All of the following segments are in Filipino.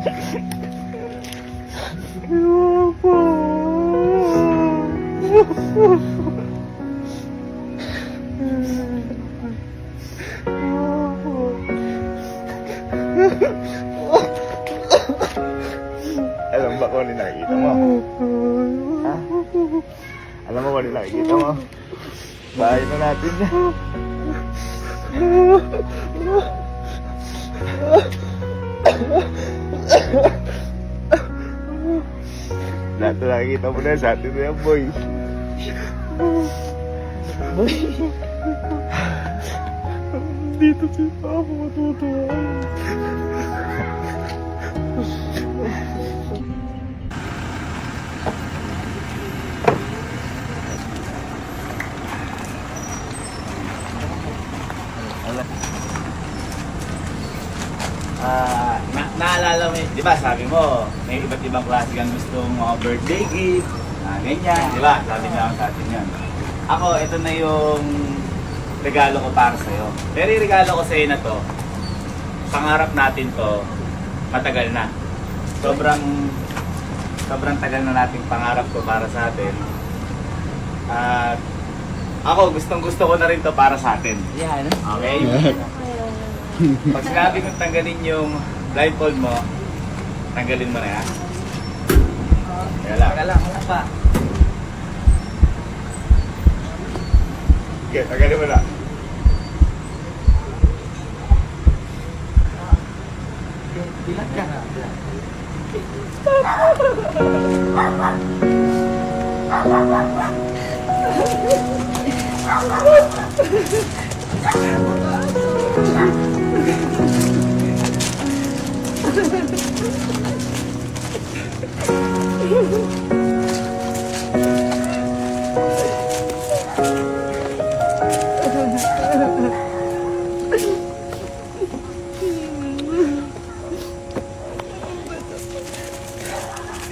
Alam ba kung ano nakikita mo? Ha? Alam mo kung ano nakikita mo? Bahay na natin yan. Na nakikita mo na sa atin na yan, boy. Boy. Dito si Papa matutuwa. Ah, na naalala mo, di ba sabi mo, may iba't ibang klase kang gusto mga birthday gift, ah, ganyan, di ba? Sabi niya ako sa atin yan. Ako, ito na yung regalo ko para sa'yo. Pero yung regalo ko sa'yo na to, pangarap natin to, matagal na. Sobrang, sobrang tagal na nating pangarap to para sa atin. At ako, gustong gusto ko na rin to para sa atin. Yan. Okay? Pag sinabi kong tanggalin yung blindfold mo, tanggalin mo na yan. Kaya lang. Wala lang, wala pa. Okay, tanggalin mo na. Bilat ka. Yung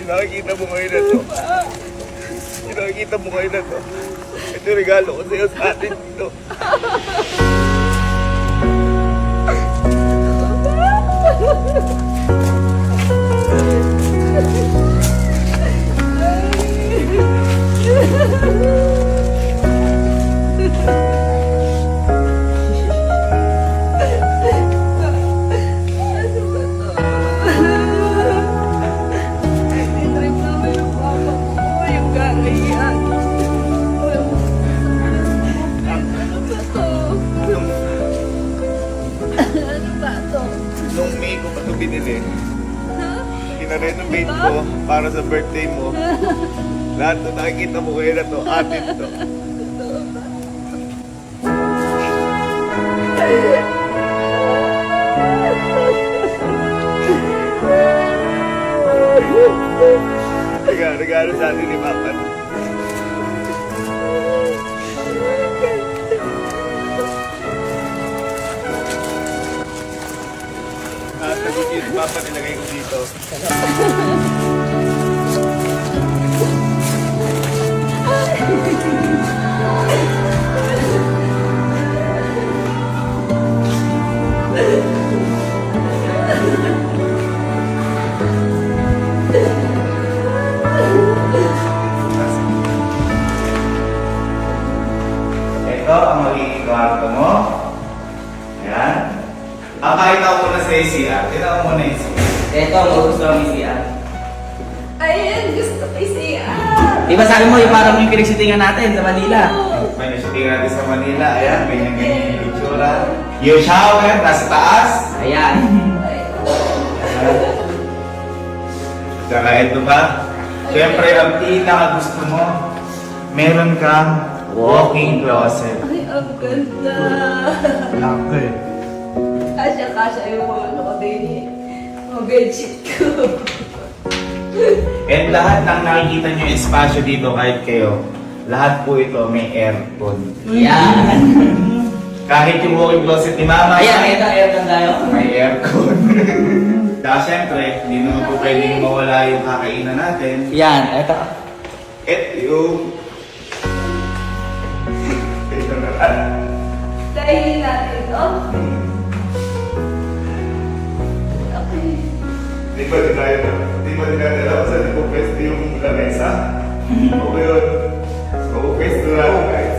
nakikita mo ngayon na to. Nakikita mo ngayon na to. Ito regalo ko sa'yo sa atin dito. Binili. Ha? Kina-renovate ko para sa birthday mo. Lahat na nakikita mo ngayon na to, atin to. Regalo, regalo sa atin ni Papa. Dito. Ito ang magiging kwarto mo. Ayan. Ang pakita ko muna sa ACR. Tingnan mo muna yung. Ito, ang gusto ng ECR. Ayan, gusto ko siya. Di ba sabi mo, yung parang yung pinagsitingan natin sa Manila? May nasuting natin sa Manila. Ayan, ganyan-ganyan yung itsura. Yung shower, nasa taas. Ayan. Tsaka ito pa. Siyempre, ang pinaka gusto mo, meron kang walking closet. Ay, ang ganda. Laki. Kasya-kasya yung mga ano bedsheet ko. And lahat ng nakikita nyo yung espasyo dito kahit kayo, lahat po ito may aircon. Yan. Kahit yung walking closet ni Mama, Ayan, ito, aircon tayo. may aircon. Tsaka syempre, hindi naman po pwedeng mawala yung kakainan natin. Yan, ito. At yung... Ito na lang. Dahil natin ito. Di ba nila yun? Di ba nila nila kung saan ipopwesto yung lamesa? o yun? So, pwesto lang guys.